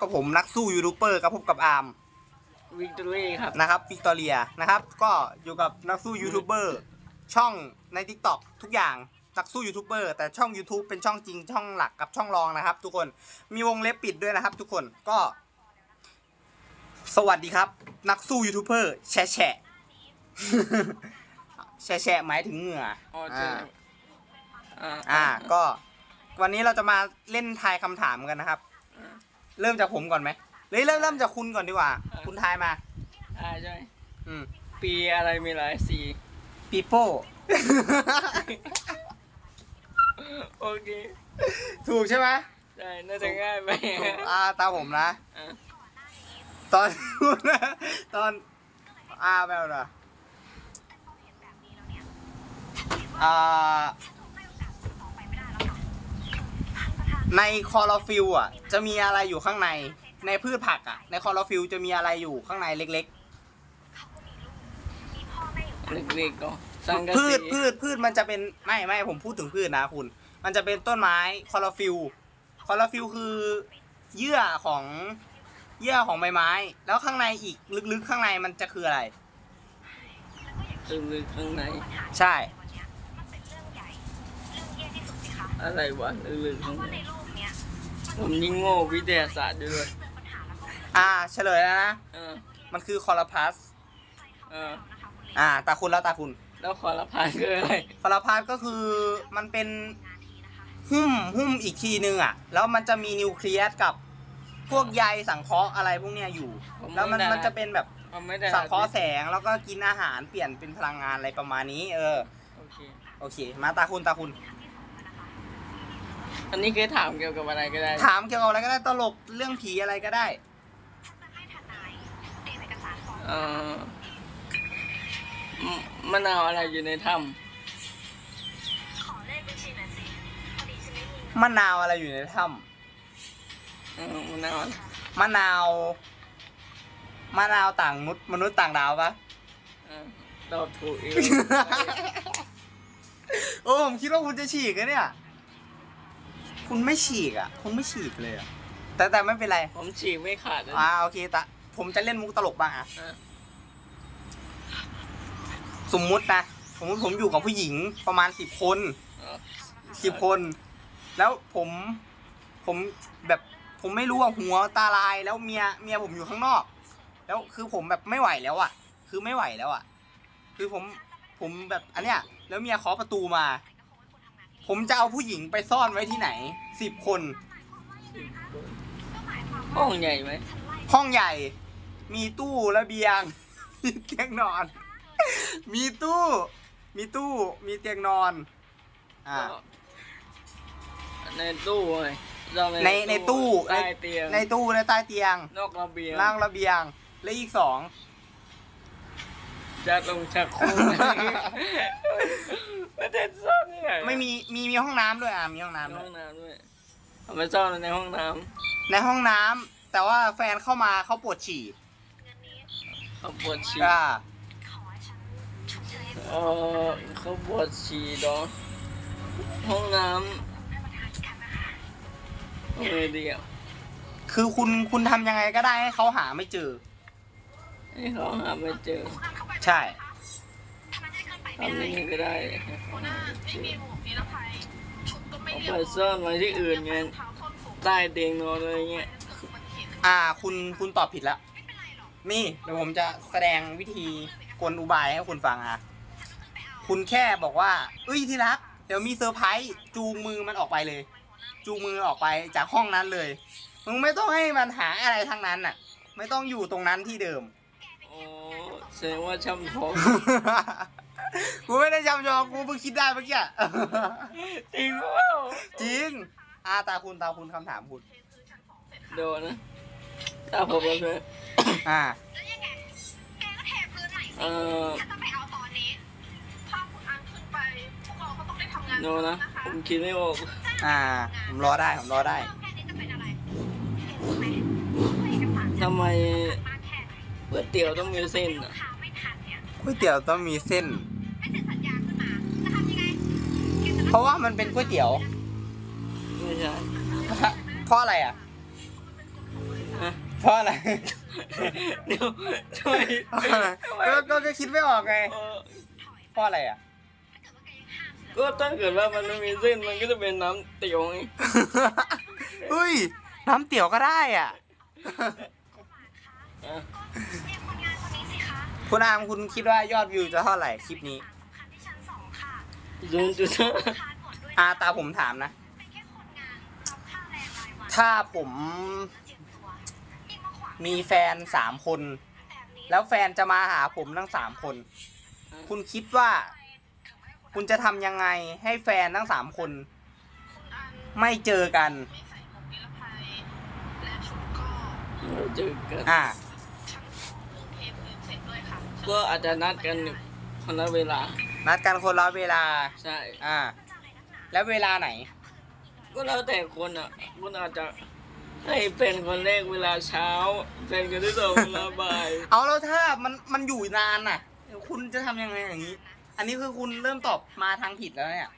กับผมนักสู้ยูทูบเบอร์กับพบกับอาร์มวิกตอรี่ครับ นะครับวิกตอเรียนะครับ ก็อยู่กับนักสู้ยูทูบเบอร์ช่องใน t ิ k t o k ทุกอย่างนักสู้ยูทูบเบอร์แต่ช่อง YouTube เป็นช่องจริงช่องหลักกับช่องรองนะครับ ทุกคนมีวงเล็บปิดด้วยนะครับ ทุกคนก็ สวัสดีครับ นักสู้ยูทูบเบอร์แฉะแฉะ แฉะแฉะหมายถึงเหงื่ออ๋อใช่อ่าอ่าอ่าก็วันนี้เราจะมาเล่นทายคำถามกันนะครับ เริ่มจากผมก่อนไหมเฮ้ยเริ่มเริ่มจากคุณก่อนดีกว่าคุณทายมา อ่าใช่อืมปีอะไรมีหลายสีปีโป้ โอเคถูกใช่ไหมใช่น่าจะง่ายไปถูกอ่าตามผมนะ อะตอน ตอนอ่าแบบนะอ่า ในคอร์ฟิลอะ จะมีอะไรอยู่ข้างใน ในพืชผักอะ ในคอร์ฟิลจะมีอะไรอยู่ข้างในเล็กเล็กๆก็สังกะๆ พืสีชพืชพืชมันจะเป็นไม่ไม่ผมพูดถึงพืชนะคุณ มันจะเป็นต้นไม้คอร์ฟิลคอร์ฟิลคือเยื่อของเยื่อของใบไม้ แล้วข้างในอีกลึกๆข้างในมันจะคืออะไร ลึกๆข้างใน ใช่ อะไรวะลึกๆข้างในผมยิ่งโง่วิทยาศาสตร์อยู่ด้วย อ่าเฉลยแล้วนะ เออ มันคือคอร์พัส เออ อ่าตาคุณแล้วตาคุณ แล้วคอร์พานคืออะไร คอร์พัสก็คือมันเป็นหุ้มหุ้มอีกทีนึงอะ แล้วมันจะมีนิวเคลียสกับพวกใยสังเคราะห์อะไรพวกเนี้ยอยู่ แล้วมันมันจะเป็นแบบมันไม่ได้สังเคราะห์แสงแล้วก็กินอาหารเปลี่ยนเป็นพลังงานอะไรประมาณนี้ เออ โอเค โอเค มาตาคุณตาคุณ อันนี้คือถามเกี่ยวกับอะไรก็ได้ ถามเกี่ยวกับอะไรก็ได้ตลกเรื่องผีอะไรก็ได้เออมมะนาวอะไรอยู่ในถ้มะนาวอะไรอยู่ในถ้ำเออมะนาวอะไรำมะนาวมะนาวต่างมนุษย์มนุษย์ต่างดาวปะเออตอบถูกอีกโอ้ผมคิดว่าคุณจะฉีกนะเนี่ย คุณไม่ฉีกอะ คุณไม่ฉีกเลยอะ แต่แต่ไม่เป็นไร ผมฉีกไม่ขาดเลย อ่าโอเคแต่ผมจะเล่นมุกตลกบ้างอะเออสมมุตินะสมมติผมอยู่กับผู้หญิงประมาณสิบคนเออสิบคน แล้วผมผมแบบผมไม่รู้ว่าหัวตาลายแล้วเมียเมียผมอยู่ข้างนอก แล้วคือผมแบบไม่ไหวแล้วอะ คือไม่ไหวแล้วอะ คือผมผมแบบอันเนี้ยแล้วเมียเคาะประตูมา ผมจะเอาผู้หญิงไปซ่อนไว้ที่ไหนสิบคน ห้องใหญ่ไหมห้องใหญ่ มีตู้ระเบียง มีเตียงนอน มีตู้ มีตู้ มีเตียงนอน อ่าก็ในตู้ไงเราในในตู้ใต้เตียงในตู้ในใต้เตียง นอกระเบียงล่างระเบียง และอีกสองจะลงชักโครก ประเด็นซ่อนนี่ไงไม่มีมีมีห้องน้ำด้วยอะมีห้องในน้ำด้ห้วอยงน้ำด้วยเอาไปซ่อนในห้องน้ในห้องน้ำแต่ว่าแฟนเข้ามาเขาปวดฉี่ำเขาปวดฉี่อ่าเออเขาปวดฉี่ดองห้องน้ำเออเดียวคือคุณคุณทำยังไงก็ได้ให้เขาหาไม่เจอ ให้เขาหาไม่เจอ ใช่ ทำยังไงก็ได้ให้เขาหาไม่เจอเอาไปซ่อนไว้ที่อื่นไงใต้เตียงนอนอะไรเงี้ยอ่า คุณคุณตอบผิดแล้วนี่เดี๋ยวผมจะแสดงวิธีกลอุบายให้คุณฟังอะ คุณแค่บอกว่าเอ้ยที่รัก เดี๋ยวมีเซอร์ไพรส์จูงมือมันออกไปเลย จูงมือออกไปจากห้องนั้นเลย มึงไม่ต้องให้มันหาอะไรทั้งนั้นน่ะ ไม่ต้องอยู่ตรงนั้นที่เดิม โอ้แสดงว่าช่ำท้อง กูไม่ได้จำยองกูเพิ่งคิดได้เมื่อกี้จริงเปล่าจริงอาตาคุณตาคุณคำถามคุณโดนนะถ้าผมก็คืออ่าเออโนนะผมคิดไม่ออกอ่าผมรอได้ผมรอได้ทำไมก๋วยเตี๋ยวต้องมีเส้นอะก๋วยเตี๋ยวต้องมีเส้น เพราะว่ามันเป็นก๋วยเตี๋ยว ไม่ใช่เพราะอะไรอะ เพราะอะไรเดี๋ยวทำไมเพราะอะไรก็ก็ก็คิดไม่ออกไง เออเพราะอะไรอะ ก็ถ้าเกิดว่ามันไม่มีเส้นมันก็จะเป็นน้ำเตี๋ยวไงเฮ้ย น้ำเตี๋ยวก็ได้อะ อะคุณอามคุณคิดว่ายอดวิวจะเท่าไหร่คลิปนี้ ศูนย์จุดห้าอาตาผมถามนะ ถ้าผม มีแฟนสามคน แล้วแฟนจะมาหาผมทั้งสามคน คุณคิดว่า คุณจะทำยังไงให้แฟนทั้งสามคน ไม่เจอกันเราเจอกันอ่าก็อาจจะนัดกันคนละเวลา นัดกันคนละเวลา ใช่ อ่า แล้วเวลาไหน ก็แล้วแต่คนอะคุณอาจจะให้เป็นคนแรกเวลาเช้าเป็นคนที่สองเวลาบ่าย เอาแล้วถ้ามันมันอยู่นานน่ะ คุณจะทำยังไงอย่างนี้ อันนี้คือคุณเริ่มตอบมาทางผิดแล้วเนี่ย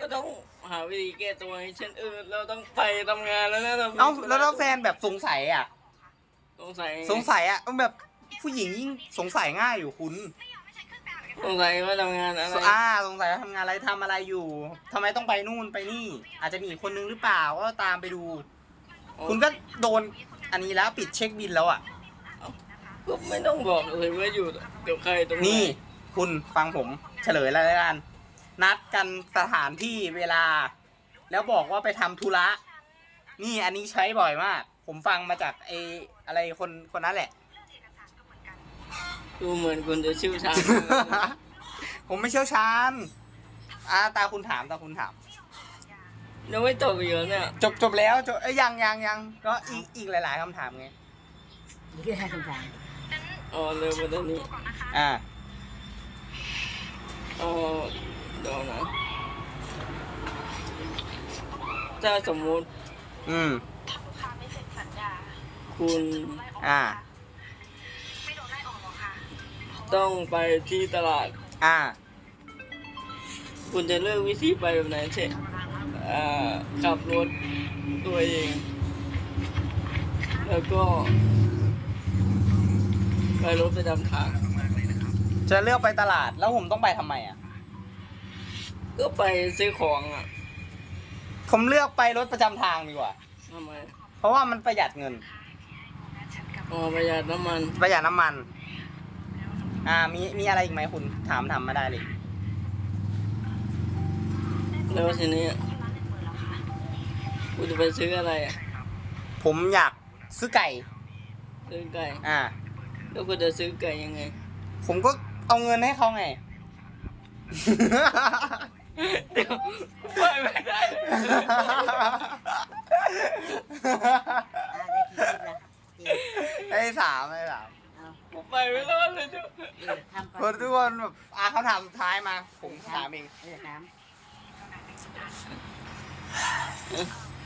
ก็ต้องหาวิธีแก้ตัวให้เช่นเออเราต้องไปทำงานแล้วนะรเอ้าแล้วถ้าแฟนแบบสงสัยอะ สงสัย สงสัยอะแบบผู้หญิงยิ่งสงสัยง่ายอยู่คุณ สงสัยว่าทำงานอะไรอ่าสงสัยว่าทำงานอะไรทำอะไรอยู่ทำไมต้องไปนู่นไปนี่ อาจจะมีอีกคนนึงหรือเปล่าก็ตามไปดู คุณก็โดนอันนี้แล้วปิดเช็คบินแล้วอะก็ไม่ต้องบอกเลยว่าอยู่กับใครตรงไหนนี่คุณฟังผมเฉลยแล้วกัน นัดกันสถานที่เวลา แล้วบอกว่าไปทำธุระ นี่อันนี้ใช้บ่อยมาก ผมฟังมาจากไออะไรคนคนนั้นแหละ ดูเหมือนคุณจะชิวชาญ ผมไม่เชี่ยวชาญอ่าตาคุณถามตาคุณถาม ยังไม่จบอีกเหรอเนี่ยจบจบแล้วจบเอ้ยยังยังยังก็อีกอีกหลาย ๆคำถามไง นี่คือให้คำถามอ๋อเร็วมาตอนนี้อ่า อ๋อเดี๋ยวนะถ้าสมมุติอืม คุณ อ่า ต้องไปที่ตลาด อ่า คุณจะเลือกวิธีไปแบบไหนเช่นอ่าขับรถตัวเอง แล้วก็ ไปรถประจำทาง จะเลือกไปตลาดแล้วผมต้องไปทำไมอะ ก็ไปซื้อของอะผมเลือกไปรถประจำทางดีกว่า ทำไมเพราะว่ามันประหยัดเงิน อ๋อประหยัดน้ำมัน ประหยัดน้ำมัน อ่ามีมีอะไรอีกไหมคุณถามถามมาได้เลย แล้วทีนี้คุณจะไปซื้ออะไรอะผมอยากซื้อไก่ ซื้อไก่อ่า แล้วคุณจะซื้อไก่ยังไง ผมก็เอาเงินให้เขาไง เดี๋ยวไปไม่ได้ อ่าได้กี่คลิปละจริง ไอ้สามไอ้สาม เอา ผมไปไม่รอดเลยเจ้า เออทำก่คอนนทุกคนแบบอ่าเขาถามสุดท้ายมา ผมถามเองเออถาม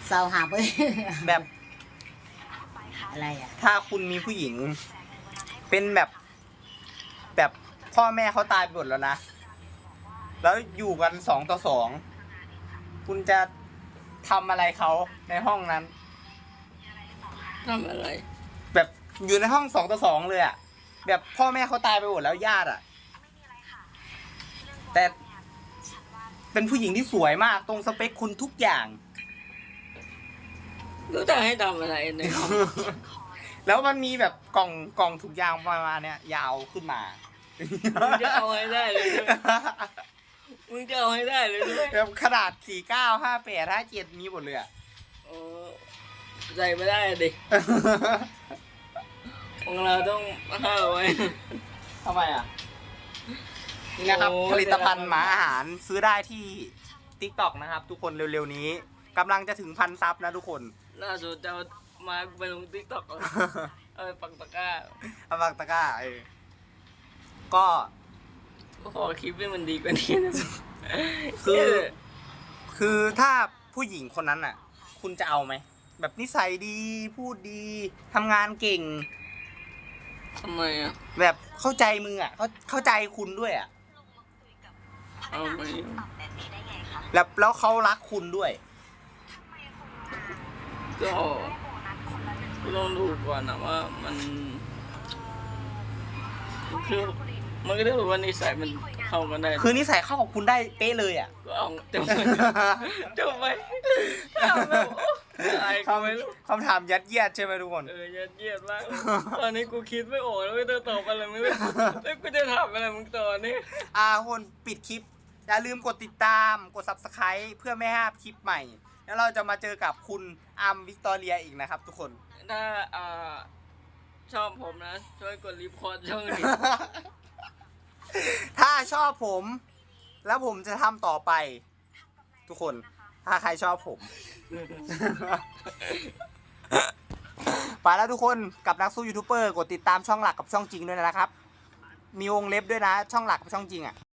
เศร้าหาไปแบบอะไรอะ ถ้าคุณมีผู้หญิง เป็นแบบ แบบพ่อแม่เขาตายไปหมดแล้วนะ แล้วอยู่กันสองต่อสอง คุณจะทำอะไรเขาในห้องนั้น ทำอะไร แบบอยู่ในห้องสองต่อสองเลยอะแบบพ่อแม่เขาตายไปหมดแล้วญาติอะ แต่เป็นผู้หญิงที่สวยมากตรงสเปคคุณทุกอย่าง รู้จะให้ทำอะไรในห้องแล้วมันมีแบบกล่องกล่องถุงยางประมาณเนี้ยยาวขึ้นมา มึงจะเอาให้ได้เลยด้วยมึงจะเอาให้ได้เลยด้วยแบบขนาดสี่เก้าห้าแปดห้าเจ็ดมีหมดเลยอะโอ้ใส่ไม่ได้ดิของเราต้องห้าไว้ทำไมอะ นี่นะครับ โอ้ผลิตภัณฑ์หมาอาหารซื้อได้ที่ t ิ k t o k นะครับ ทุกคนเร็วๆนี้กำลังจะถึงพันซับนะทุกคน ล่าสุดจะเอามาไปลงทิกตอกเอาไปปักตะกร้าเอาปากตะกร้าเออก็ขอคลิปให้มันดีกว่านี้นะคือ คือถ้าผู้หญิงคนนั้นอะ คุณจะเอาไหม แบบนิสัยดีพูดดีทำงานเก่ง ทำไมอะแบบเข้าใจมึงอะ เข้าเข้าใจคุณด้วยอะ เอาไหมแล้วแล้วเขารักคุณด้วย ก็กูต้องดูก่อนนะว่ามันคือมันก็ได้รู้ว่านิสัยมันเข้ากันได้ คือนิสัยเข้ากับคุณได้เป๊ะเลยอะ ก็เอาจะไปจะไปถามแบบอะไรก็ไม่รู้คำถามยัดเยียดใช่ไหมทุกคน เออยัดเยียดมาก ตอนนี้กูคิดไม่ออกแล้วว่าจะตอบอะไรมึงเลยแล้วกูจะถามอะไรมึงตอนนี้ อ่าคนปิดคลิป อย่าลืมกดติดตามกด subscribe เพื่อไม่ให้พลาดคลิปใหม่ แล้วเราจะมาเจอกับคุณอาร์มวิกตอเรียอีกนะครับทุกคน ถ้าอ่าชอบผมนะ ช่วยกดรีพอร์ตช่องนี้ ถ้าชอบผม แล้วผมจะทำต่อไป ทุกคน ถ้าใครชอบผม ไปแล้วทุกคนกับนักสู้ยูทูบเบอร์กดติดตามช่องหลักกับช่องจริงด้วยนะครับ มีวงเล็บด้วยนะ ช่องหลักกับช่องจริงอะ